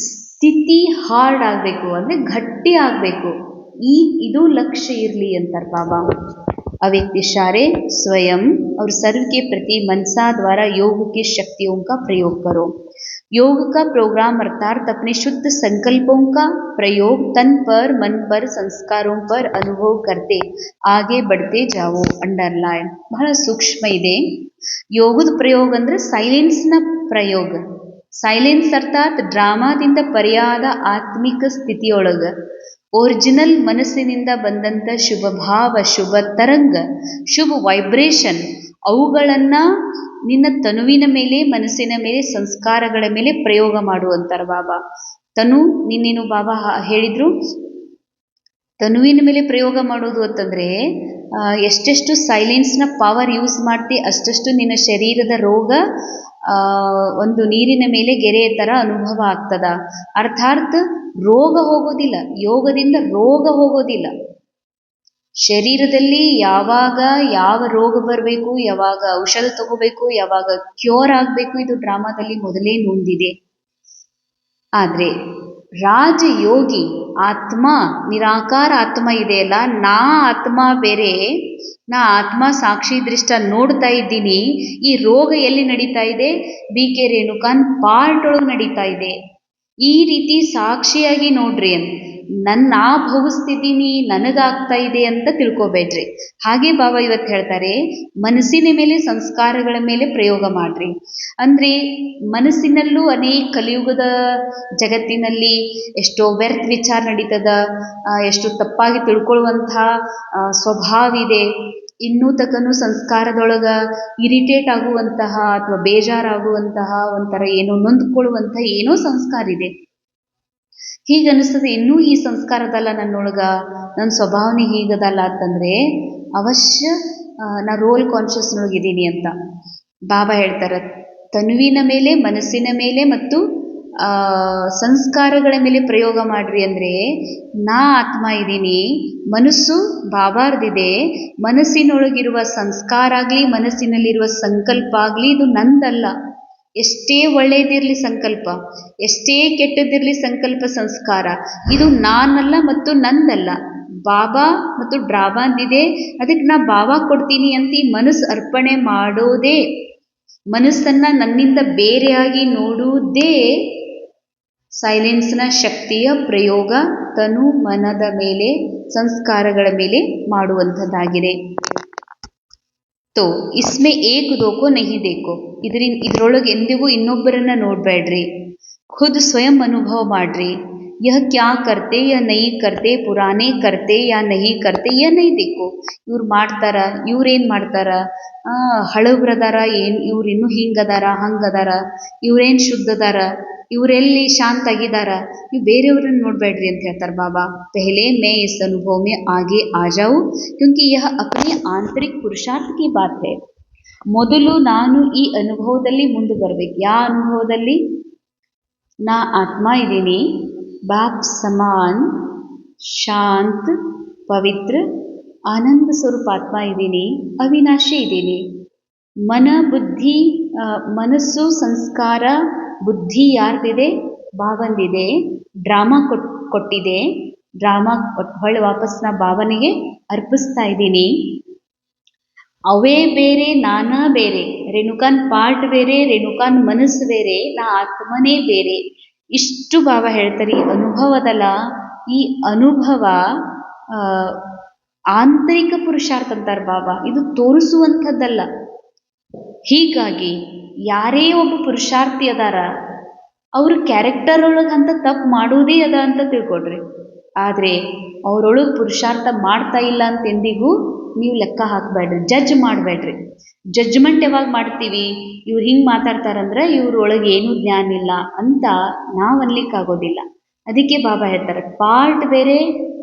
ಸ್ಥಿತಿ ಹಾರ್ಡ್ ಆಗಬೇಕು ಅಂದರೆ ಗಟ್ಟಿ ಆಗಬೇಕು ಈ ಇದು ಲಕ್ಷ್ಯ ಇರಲಿ ಅಂತಾರೆ ಬಾಬಾ अव्यक्त इशारे स्वयं और सर्व के प्रति मनसा द्वारा योग की शक्तियों का प्रयोग करो योग का प्रोग्राम अर्थात अपने शुद्ध संकल्पों का प्रयोग तन पर मन पर संस्कारों पर अनुभव करते आगे बढ़ते जाओ ಅಂಡರ್ಲೈನ್ ಬಹಳ ಸೂಕ್ಷ್ಮ ಇದೆ ಯೋಗದ ಪ್ರಯೋಗ ಅಂದರೆ ಸೈಲೆನ್ಸ್ನ ಪ್ರಯೋಗ ಸೈಲೆನ್ಸ್ ಅರ್ಥಾತ್ ಡ್ರಾಮಾದಿಂದ ಪರ್ಯಾದ ಆತ್ಮಿಕ ಸ್ಥಿತಿಯೊಳಗೆ ಒರಿಜಿನಲ್ ಮನಸ್ಸಿನಿಂದ ಬಂದಂಥ ಶುಭ ಭಾವ ಶುಭ ತರಂಗ ಶುಭ ವೈಬ್ರೇಷನ್ ಅವುಗಳನ್ನು ನಿನ್ನ ತನುವಿನ ಮೇಲೆ, ಮನಸ್ಸಿನ ಮೇಲೆ, ಸಂಸ್ಕಾರಗಳ ಮೇಲೆ ಪ್ರಯೋಗ ಮಾಡುವಂತಾರೆ ಬಾಬಾ. ತನು ನಿನ್ನೇನು ಬಾಬಾ ಹೇಳಿದ್ರು? ತನುವಿನ ಮೇಲೆ ಪ್ರಯೋಗ ಮಾಡೋದು ಅಂತಂದರೆ ಎಷ್ಟೆಷ್ಟು ಸೈಲೆನ್ಸ್ನ ಪವರ್ ಯೂಸ್ ಮಾಡ್ತಿ, ಅಷ್ಟಷ್ಟು ನಿನ್ನ ಶರೀರದ ರೋಗ ಒಂದು ನೀರಿನ ಮೇಲೆ ಗೆರೆಯ ಥರ ಅನುಭವ ಆಗ್ತದ. ಅರ್ಥಾತ್ ರೋಗ ಹೋಗೋದಿಲ್ಲ. ಯೋಗದಿಂದ ರೋಗ ಹೋಗೋದಿಲ್ಲ. ಶರೀರದಲ್ಲಿ ಯಾವಾಗ ಯಾವ ರೋಗ ಬರಬೇಕು, ಯಾವಾಗ ಔಷಧ ತಗೋಬೇಕು, ಯಾವಾಗ ಕ್ಯೂರ್ ಆಗಬೇಕು, ಇದು ಡ್ರಾಮಾದಲ್ಲಿ ಮೊದಲೇ ನೊಂದಿದೆ. ಆದರೆ ರಾಜಯೋಗಿ ಆತ್ಮ, ನಿರಾಕಾರ ಆತ್ಮ ಇದೆಯಲ್ಲ, ನಾ ಆತ್ಮ ಬೇರೆ, ನಾ ಆತ್ಮ ಸಾಕ್ಷಿ ದೃಷ್ಟ ನೋಡ್ತಾ ಇದ್ದೀನಿ, ಈ ರೋಗ ಎಲ್ಲಿ ನಡೀತಾ ಇದೆ? ಬಿ ಕೆ ರೇಣುಕಾನ್ ಪಾರ್ಟ್ ಒಳಗೆ ನಡೀತಾ ಇದೆ. ಈ ರೀತಿ ಸಾಕ್ಷಿಯಾಗಿ ನೋಡ್ರಿ ಅಂತ. ನನ್ನ ನಾ ಭವಿಸ್ತಿದ್ದೀನಿ ನನಗಾಗ್ತಾ ಇದೆ ಅಂತ ತಿಳ್ಕೊಬೇಡ್ರಿ. ಹಾಗೆ ಬಾಬಾ ಇವತ್ತು ಹೇಳ್ತಾರೆ ಮನಸ್ಸಿನ ಮೇಲೆ ಸಂಸ್ಕಾರಗಳ ಮೇಲೆ ಪ್ರಯೋಗ ಮಾಡ್ರಿ. ಅಂದ್ರೆ ಮನಸ್ಸಿನಲ್ಲೂ ಅನೇಕ ಕಲಿಯುಗದ ಜಗತ್ತಿನಲ್ಲಿ ಎಷ್ಟೋ ವ್ಯರ್ಥ ವಿಚಾರ ನಡೀತದ ಆ, ಎಷ್ಟು ತಪ್ಪಾಗಿ ತಿಳ್ಕೊಳ್ಳುವಂಥ ಸ್ವಭಾವ ಇದೆ. ಇನ್ನೂ ತಕನು ಸಂಸ್ಕಾರದೊಳಗೆ ಇರಿಟೇಟ್ ಆಗುವಂತಹ ಅಥವಾ ಬೇಜಾರಾಗುವಂತಹ ಒಂಥರ ಏನೋ ನೊಂದ್ಕೊಳ್ಳುವಂತಹ ಏನೋ ಸಂಸ್ಕಾರ ಇದೆ. ಹೀಗೆ ಅನಿಸ್ತದೆ ಇನ್ನೂ ಈ ಸಂಸ್ಕಾರದಲ್ಲ ನನ್ನೊಳಗ? ನನ್ನ ಸ್ವಭಾವನೆ ಹೀಗದಲ್ಲ? ಅಂತಂದರೆ, ಅವಶ್ಯ ನಾ ರೋಲ್ ಕಾನ್ಷಿಯಸ್ನೊಳಗಿದ್ದೀನಿ ಅಂತ. ಬಾಬಾ ಹೇಳ್ತಾರೆ, ತನುವಿನ ಮೇಲೆ, ಮನಸ್ಸಿನ ಮೇಲೆ ಮತ್ತು ಸಂಸ್ಕಾರಗಳ ಮೇಲೆ ಪ್ರಯೋಗ ಮಾಡ್ರಿ ಅಂದರೆ, ನಾ ಆತ್ಮ ಇದ್ದೀನಿ, ಮನಸ್ಸು ಬಾಬಾರ್ದಿದೆ, ಮನಸ್ಸಿನೊಳಗಿರುವ ಸಂಸ್ಕಾರ ಆಗಲಿ, ಮನಸ್ಸಿನಲ್ಲಿರುವ ಸಂಕಲ್ಪ ಆಗಲಿ, ಇದು ನಂದಲ್ಲ. ಎಷ್ಟೇ ಒಳ್ಳೆಯದಿರಲಿ ಸಂಕಲ್ಪ, ಎಷ್ಟೇ ಕೆಟ್ಟದಿರಲಿ ಸಂಕಲ್ಪ ಸಂಸ್ಕಾರ, ಇದು ನಾನಲ್ಲ ಮತ್ತು ನಂದಲ್ಲ. ಬಾಬಾ ಮತ್ತು ಡ್ರಾಬಾಂದಿದೆ, ಅದಕ್ಕೆ ನಾ ಬಾಬಾ ಕೊಡ್ತೀನಿ ಅಂತ ಈ ಮನಸ್ಸು ಅರ್ಪಣೆ ಮಾಡೋದೇ, ಮನಸ್ಸನ್ನು ನನ್ನಿಂದ ಬೇರೆಯಾಗಿ ನೋಡುವುದೇ ಸೈಲೆನ್ಸ್ನ ಶಕ್ತಿಯ ಪ್ರಯೋಗ, ತನು ಮನದ ಮೇಲೆ, ಸಂಸ್ಕಾರಗಳ ಮೇಲೆ ಮಾಡುವಂಥದ್ದಾಗಿದೆ. ತೋ ಇಸ್ಮೆ ಏಕ್ ನಹಿ ದೇಕೋ. ಇದರಿನ್ ಇದರೊಳಗೆ ಎಂದಿಗೂ ಇನ್ನೊಬ್ಬರನ್ನ ನೋಡಬೇಡ್ರಿ ಖುದ್ ಸ್ವಯಂ ಅನುಭವ ಮಾಡ್ರಿ. ಯಹ ಕ್ಯಾ ಕರ್ತೆ, ಯಾ ನಹಿ ಕರ್ತೆ, ಪುರಾಣೆ ಕರ್ತೆ, ಯಾ ನಹಿ ಕರ್ತೆ, ಯಾ ನಹಿ ದೇಕೋ. ಇವ್ರು ಮಾಡ್ತಾರ ಇವ್ರೇನು ಮಾಡ್ತಾರ? ಹಳಬ್ರದಾರ ಏನು, ಇವ್ರು ಇನ್ನೂ ಹಿಂಗದಾರ, ಹಂಗದಾರ? ಇವ್ರೇನು ಶುದ್ಧದಾರ? ಇವರೆಲ್ಲಿ ಶಾಂತ ಆಗಿದಾರ ನೀವು ಬೇರೆಯವ್ರನ್ನ ನೋಡಬೇಡ್ರಿ ಅಂತ ಹೇಳ್ತಾರೆ ಬಾಬಾ. ಪೆಹಲೆ ಮೇ ಇಸ್ ಅನುಭವ ಮೇ ಆಗೆ ಆ ಜಾವು ಕ್ಯೂಂಕಿ ಯಹ ಅಪನೇ ಆಂತರಿಕ ಪುರುಷಾರ್ಥ ಕಿ ಬಾತ್ ಹೈ. ಮೊದಲು ನಾನು ಈ ಅನುಭವದಲ್ಲಿ ಮುಂದೆ ಬರಬೇಕು. ಯಾವ ಅನುಭವದಲ್ಲಿ? ನಾ ಆತ್ಮ ಇದ್ದೀನಿ. ಬಾಪ್ ಸಮಾನ್, ಶಾಂತ್, ಪವಿತ್ರ, ಆನಂದ ಸ್ವರೂಪ ಆತ್ಮ ಇದ್ದೀನಿ. ಅವಿನಾಶಿ ಇದ್ದೀನಿ. ಮನ ಬುದ್ಧಿ ಮನಸ್ಸು, ಸಂಸ್ಕಾರ ಬುದ್ಧಿ ಯಾರ್ದಿದೆ? ಭಾವಂದಿದೆ ಡ್ರಾಮಾ ಕೊಟ್, ಕೊಟ್ಟಿದೆ. ಡ್ರಾಮಾ ಹೊಳ್ಳಿ ವಾಪಸ್ ನಾ ಭಾವನೆಗೆ ಅರ್ಪಿಸ್ತಾ ಇದ್ದೀನಿ. ಅವೇ ಬೇರೆ, ನಾನಾ ಬೇರೆ. ರೇಣುಕಾನ್ ಪಾರ್ಟ್ ಬೇರೆ, ರೇಣುಕಾನ್ ಮನಸ್ಸು ಬೇರೆ, ನಾ ಆತ್ಮನೇ ಬೇರೆ. ಇಷ್ಟು ಭಾವ ಹೇಳ್ತಾರೆ. ಈ ಅನುಭವದಲ್ಲ, ಈ ಅನುಭವ ಆಂತರಿಕ ಪುರುಷಾರ್ಥ ಅಂತಾರೆ ಬಾಬಾ ಇದು ತೋರಿಸುವಂಥದ್ದಲ್ಲ. ಹೀಗಾಗಿ ಯಾರೇ ಒಬ್ಬ ಪುರುಷಾರ್ಥಿ ಅದಾರ, ಅವ್ರ ಕ್ಯಾರೆಕ್ಟರ್ ಒಳಗೆ ಅಂತ ತಪ್ಪು ಮಾಡೋದೇ ಅದ ಅಂತ ತಿಳ್ಕೊಡ್ರಿ ಆದರೆ ಅವರೊಳಗೆ ಪುರುಷಾರ್ಥ ಮಾಡ್ತಾ ಇಲ್ಲ ಅಂತ ಎಂದಿಗೂ ನೀವು ಲೆಕ್ಕ ಹಾಕಬೇಡ್ರಿ ಜಡ್ಜ್ ಮಾಡಬೇಡ್ರಿ. ಜಡ್ಜ್ಮೆಂಟ್ ಯಾವಾಗ ಮಾಡ್ತೀವಿ? ಇವ್ರು ಹಿಂಗೆ ಮಾತಾಡ್ತಾರಂದ್ರೆ ಇವ್ರೊಳಗೆ ಏನೂ ಜ್ಞಾನ ಇಲ್ಲ ಅಂತ ನಾವು ಅನ್ಲಿಕ್ಕಾಗೋದಿಲ್ಲ ಅದಕ್ಕೆ ಬಾಬಾ ಹೇಳ್ತಾರೆ ಪಾರ್ಟ್ ಬೇರೆ,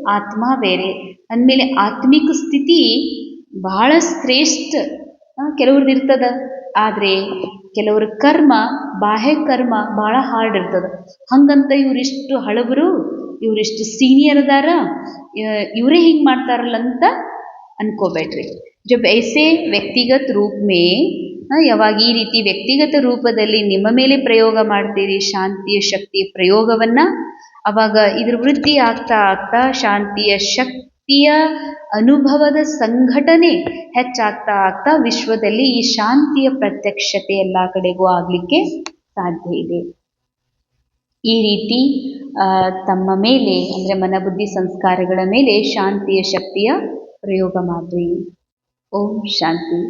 ಆತ್ಮ ಬೇರೆ. ಅಂದಮೇಲೆ ಆತ್ಮಿಕ ಸ್ಥಿತಿ ಬಹಳ ಶ್ರೇಷ್ಠ. ಕೆಲವ್ರದ್ದು ಇರ್ತದ. ಆದರೆ ಕೆಲವ್ರ ಕರ್ಮ, ಬಾಹ್ಯ ಕರ್ಮ ಭಾಳ ಹಾರ್ಡ್ ಇರ್ತದ ಹಂಗಂತ ಇವರಿಷ್ಟು ಹಳಬರು, ಇವರಿಷ್ಟು ಸೀನಿಯರ್ ಅದಾರ ಇವರೇ ಹಿಂಗೆ ಮಾಡ್ತಾರಲ್ಲ ಅಂತ ಅನ್ಕೋಬೇಡ್ರಿ. ಜಬ್ ಐಸೆ ವ್ಯಕ್ತಿಗತ ರೂಪ ಮೇ ಯಾವಾಗ ಈ ರೀತಿ ವ್ಯಕ್ತಿಗತ ರೂಪದಲ್ಲಿ ನಿಮ್ಮ ಮೇಲೆ ಪ್ರಯೋಗ ಮಾಡ್ತೀರಿ, ಶಾಂತಿಯ ಶಕ್ತಿಯ ಪ್ರಯೋಗವನ್ನ, ಅವಾಗ ಇದ್ರ ವೃದ್ಧಿ ಆಗ್ತಾ ಆಗ್ತಾ ಶಾಂತಿಯ ಶಕ್ತಿಯ ಅನುಭವದ ಸಂಘಟನೆ ಹೆಚ್ಚಾಗ್ತಾ ಆಗ್ತಾ ವಿಶ್ವದಲ್ಲಿ ಈ ಶಾಂತಿಯ ಪ್ರತ್ಯಕ್ಷತೆ ಎಲ್ಲ ಕಡೆಗೂ ಆಗಲಿಕ್ಕೆ ಸಾಧ್ಯ ಇದೆ. ಈ ರೀತಿ ತಮ್ಮ ಮೇಲೆ, ಅಂದರೆ ಮನಬುದ್ಧಿ ಸಂಸ್ಕಾರಗಳ ಮೇಲೆ ಶಾಂತಿಯ ಶಕ್ತಿಯ ಪ್ರಯೋಗ ಮಾಡ್ರಿ. ಓಂ ಶಾಂತಿ.